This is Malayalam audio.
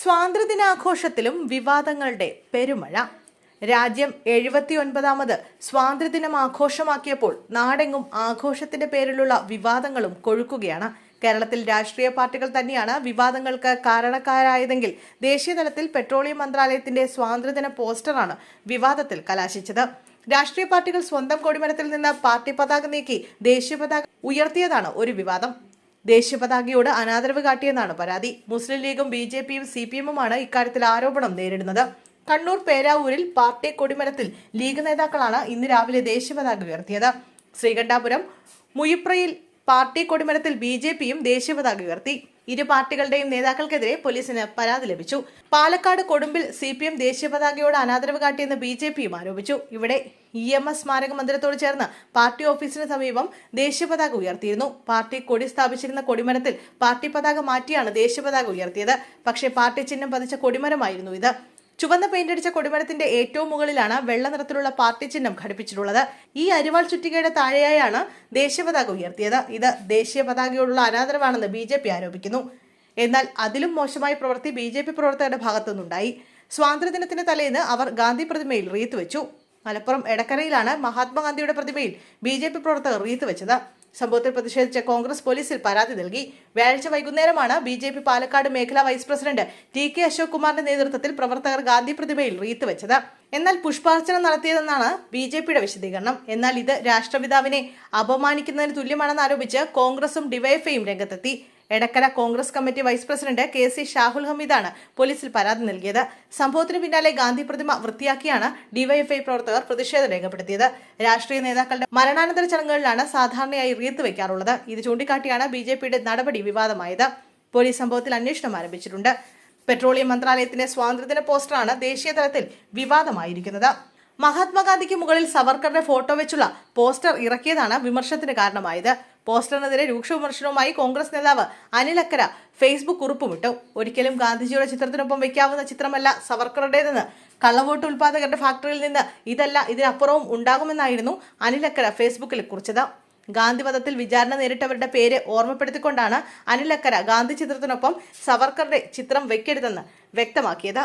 സ്വാതന്ത്ര്യദിനാഘോഷത്തിലും വിവാദങ്ങളുടെ പെരുമഴ. രാജ്യം എഴുപത്തിയൊൻപതാമത് സ്വാതന്ത്ര്യദിനം ആഘോഷമാക്കിയപ്പോൾ നാടെങ്ങും ആഘോഷത്തിന്റെ പേരിലുള്ള വിവാദങ്ങളും കൊഴുക്കുകയാണ്. കേരളത്തിൽ രാഷ്ട്രീയ പാർട്ടികൾ തന്നെയാണ് വിവാദങ്ങൾക്ക് കാരണക്കാരായതെങ്കിൽ ദേശീയതലത്തിൽ പെട്രോളിയം മന്ത്രാലയത്തിന്റെ സ്വാതന്ത്ര്യദിന പോസ്റ്ററാണ് വിവാദത്തിൽ കലാശിച്ചത്. രാഷ്ട്രീയ പാർട്ടികൾ സ്വന്തം കൊടിമരത്തിൽ നിന്ന് പാർട്ടി പതാക നീക്കി ദേശീയ പതാക ഉയർത്തിയതാണ് ഒരു വിവാദം. ദേശീയ പതാകയോട് അനാദരവ് കാട്ടിയെന്നാണ് പരാതി. മുസ്ലിം ലീഗും ബി ജെ പിയും സി പി എമ്മുമാണ് ഇക്കാര്യത്തിൽ ആരോപണം നേരിടുന്നത്. കണ്ണൂർ പേരാവൂരിൽ പാർട്ടി കൊടിമരത്തിൽ ലീഗ് നേതാക്കളാണ് ഇന്ന് രാവിലെ ദേശീയപതാക ഉയർത്തിയത്. ശ്രീകണ്ഠാപുരം മുയിപ്രയിൽ പാർട്ടി കൊടിമരത്തിൽ ബി ജെ പിയും ദേശീയപതാക ഉയർത്തി. ഇരു പാർട്ടികളുടെയും നേതാക്കൾക്കെതിരെ പോലീസിന് പരാതി ലഭിച്ചു. പാലക്കാട് കൊടുമ്പിൽ സി പി എം ദേശീയ പതാകയോട് അനാദരവ് കാട്ടിയെന്ന് ബി ജെ പിയും ആരോപിച്ചു. ഇവിടെ ഇ എം എസ് സ്മാരക മന്ദിരത്തോട് ചേർന്ന് പാർട്ടി ഓഫീസിന് സമീപം ദേശീയ പതാക ഉയർത്തിയിരുന്നു. പാർട്ടി കൊടി സ്ഥാപിച്ചിരുന്ന കൊടിമരത്തിൽ പാർട്ടി പതാക മാറ്റിയാണ് ദേശീയ പതാക ഉയർത്തിയത്. പക്ഷേ പാർട്ടി ചിഹ്നം പതിച്ച കൊടിമരമായിരുന്നു ഇത്. ചുവന്ന പെയിന്റ് അടിച്ച കൊടിമരത്തിന്റെ ഏറ്റവും മുകളിലാണ് വെള്ള നിറത്തിലുള്ള പാർട്ടി ചിഹ്നം ഘടിപ്പിച്ചിട്ടുള്ളത്. ഈ അരിവാൾ ചുറ്റികയുടെ താഴെയായാണ് ദേശീയ പതാക ഉയർത്തിയത്. ഇത് ദേശീയ പതാകയോടുള്ള അനാദരവാണെന്ന് ബി ജെ പി ആരോപിക്കുന്നു. എന്നാൽ അതിലും മോശമായ പ്രവൃത്തി ബി ജെ പി പ്രവർത്തകരുടെ ഭാഗത്തുനിന്നുണ്ടായി. സ്വാതന്ത്ര്യദിനത്തിന്റെ തലേന്ന് അവർ ഗാന്ധി പ്രതിമയിൽ റീത്ത് വെച്ചു. മലപ്പുറം എടക്കരയിലാണ് മഹാത്മാഗാന്ധിയുടെ പ്രതിമയിൽ ബി ജെ പി പ്രവർത്തകർ റീത്ത് വെച്ചത്. സംഭവത്തിൽ പ്രതിഷേധിച്ച കോൺഗ്രസ് പോലീസിൽ പരാതി നൽകി. വ്യാഴാഴ്ച വൈകുന്നേരമാണ് ബി ജെ പി പാലക്കാട് മേഖലാ vice president T K Ashok കുമാറിന്റെ നേതൃത്വത്തിൽ പ്രവർത്തകർ ഗാന്ധി പ്രതിമയിൽ റീത്ത് വെച്ചത്. എന്നാൽ പുഷ്പാർച്ചന നടത്തിയതെന്നാണ് ബി ജെ പിയുടെ വിശദീകരണം. എന്നാൽ ഇത് രാഷ്ട്രപിതാവിനെ അപമാനിക്കുന്നതിന് തുല്യമാണെന്ന് ആരോപിച്ച് കോൺഗ്രസും ഡിവൈഎഫ്ഐയും രംഗത്തെത്തി. Edakkara Congress committee vice president K C Shahul ഹമീദാണ് പോലീസിൽ പരാതി നൽകിയത്. സംഭവത്തിന് പിന്നാലെ ഗാന്ധി പ്രതിമ വൃത്തിയാക്കിയാണ് ഡിവൈഎഫ്ഐ പ്രവർത്തകർ പ്രതിഷേധം രേഖപ്പെടുത്തിയത്. രാഷ്ട്രീയ നേതാക്കളുടെ മരണാനന്തര ചടങ്ങുകളിലാണ് സാധാരണയായി റീത്ത് വയ്ക്കാറുള്ളത്. ഇത് ചൂണ്ടിക്കാട്ടിയാണ് ബി ജെ പിയുടെ നടപടി വിവാദമായത്. പോലീസ് സംഭവത്തിൽ അന്വേഷണം ആരംഭിച്ചിട്ടുണ്ട്. പെട്രോളിയം മന്ത്രാലയത്തിന്റെ സ്വാതന്ത്ര്യദിന പോസ്റ്ററാണ് ദേശീയ തലത്തിൽ വിവാദമായിരിക്കുന്നത്. മഹാത്മാഗാന്ധിക്ക് മുകളിൽ സവർക്കറുടെ ഫോട്ടോ വെച്ചുള്ള പോസ്റ്റർ ഇറക്കിയതാണ് വിമർശനത്തിന് കാരണമായത്. പോസ്റ്ററിനെതിരെ രൂക്ഷ വിമർശനവുമായി കോൺഗ്രസ് നേതാവ് അനിൽ അക്കര ഫേസ്ബുക്ക് കുറിപ്പുമിട്ടു. ഒരിക്കലും ഗാന്ധിജിയുടെ ചിത്രത്തിനൊപ്പം വെക്കാവുന്ന ചിത്രമല്ല സവർക്കറുടേതെന്ന്. കള്ളവോട്ട് ഉൽപാദകരുടെ ഫാക്ടറിയിൽ നിന്ന് ഇതല്ല ഇതിനപ്പുറവും ഉണ്ടാകുമെന്നായിരുന്നു അനിൽ അക്കര ഫേസ്ബുക്കിൽ കുറിച്ചത്. ഗാന്ധിവധത്തിൽ വിചാരണ നേരിട്ടവരുടെ പേര് ഓർമ്മപ്പെടുത്തിക്കൊണ്ടാണ് അനിൽ അക്കര ഗാന്ധി ചിത്രത്തിനൊപ്പം സവർക്കറുടെ ചിത്രം വെക്കരുതെന്ന് വ്യക്തമാക്കിയത്.